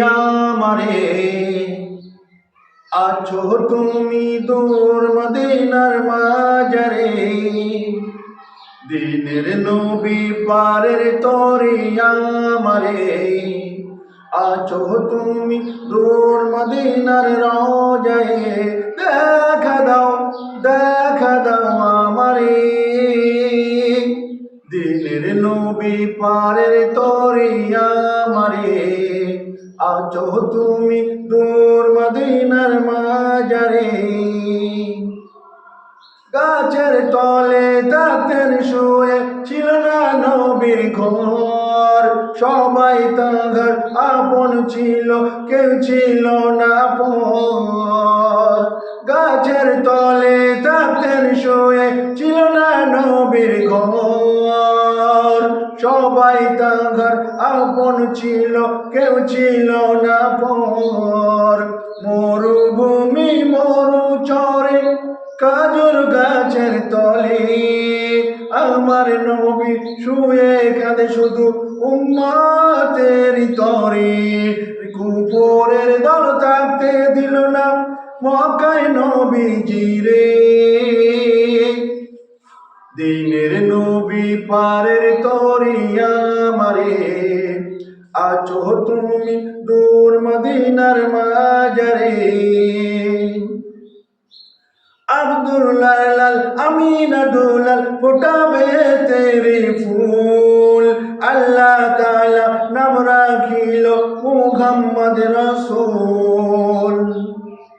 আমারে আছো তুমি দূর মদিনার মাজারে। দিনের নবী পারের তরি আমারে। আছো তুমি দূর মদিনার রজায়ে। দেখা দাও দেখা দাও আমারে। দিনের নবী পারের তরি আমারে। আছো তুমি দূর মদিনার মাজারে। গাছের তলে দাঁতের শুয়ে ছিল না নবীর ঘর। সবাই তাহার আপন ছিল, কেউ ছিল না পর। গাছের তলে থাকতেন শুয়ে ছিল না নবীর ঘর। সবাই তাহার আপন ছিল, কেউ ছিল না পর। মরুভূমি, মরু চরে কাজর গাছের তলে। আমার নবী শুয়ে কাঁদে শুধু উম্মাতের তরে। কুপুরের দল থাকতে দিল না মকায় নবী জিরে পারের তরিয়া মারে আছো তুমি দূর মদিনার মাজারে। আব্দুল্লাহ লাল, আমিনা দুলাল, ফোটাবে তেরে ফুল। আল্লাহ তাআলা নাম রাখিল মুহাম্মদ রাসূল।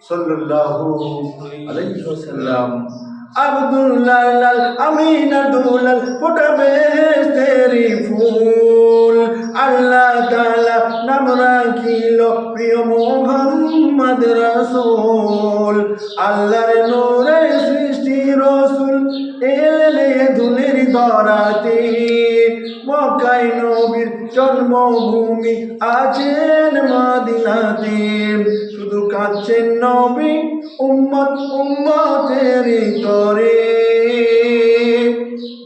সাল্লাল্লাহু আলাইহি ওয়াসাল্লাম। আব্দুল্লাহ আমিন দুলাল ফুটাবে তেরি ফুল। আল্লাহ তালা নাম রাখিল প্রিয় মোহাম্মদ রসুল। আল্লাহর নূরে সৃষ্টি রসুল এলে ধরাতে মক্কাই নবীর জন্মভূমি আছেন মাদিনাতে। শুধু কাঁদছেন নবী, উম্মত উম্মতের তরে।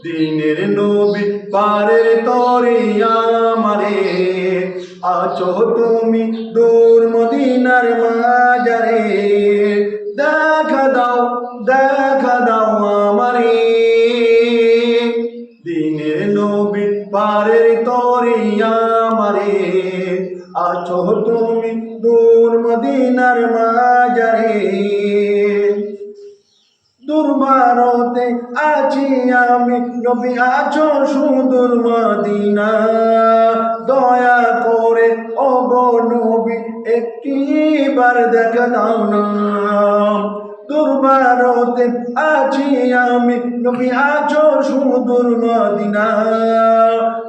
দিনের নবী পারের তরে আমারে। আছো তুমি দূর মদিনার মাজারে। দেখা দাও দেখা দাও। আমারে আছো তুমি দূর মদিনার মাজারে। দুর্বারতে আছি আমি, নবী আছো সুদূর মদিনা। দয়া করে ও নবী একটি বার দেখা দাও না। দুর্বারতে আছি আমি। নবী আছো সুদূর মদিনা।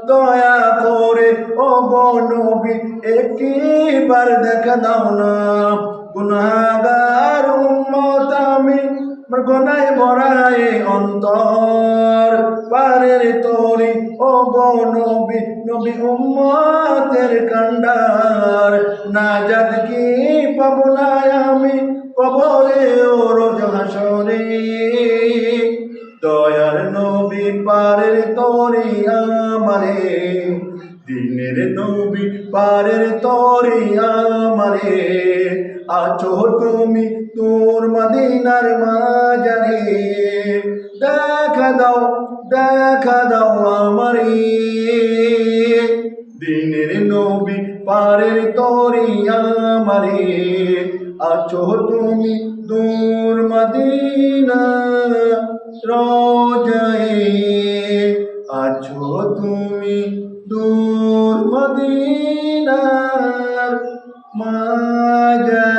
দয়া করে, ও নবী একটি বার দেখা দাও না। গুনাগার উম্মত আমি, আমার গনায় ভরায় অন্তর। পারের তরি, ও নবী নবী উম্মতের কান্ডার। না জাত কি পাবো তরি আমারে, দিনের নবী পারের তরি আমারে। আছো তুমি তোর মদিনার মাজারে। দেখা দাও দেখা দাও আমারে। দিনের নবী পারের তরি আমারে। আছো তুমি দূর মদিনা, রোজায়ে মদিনার মাজা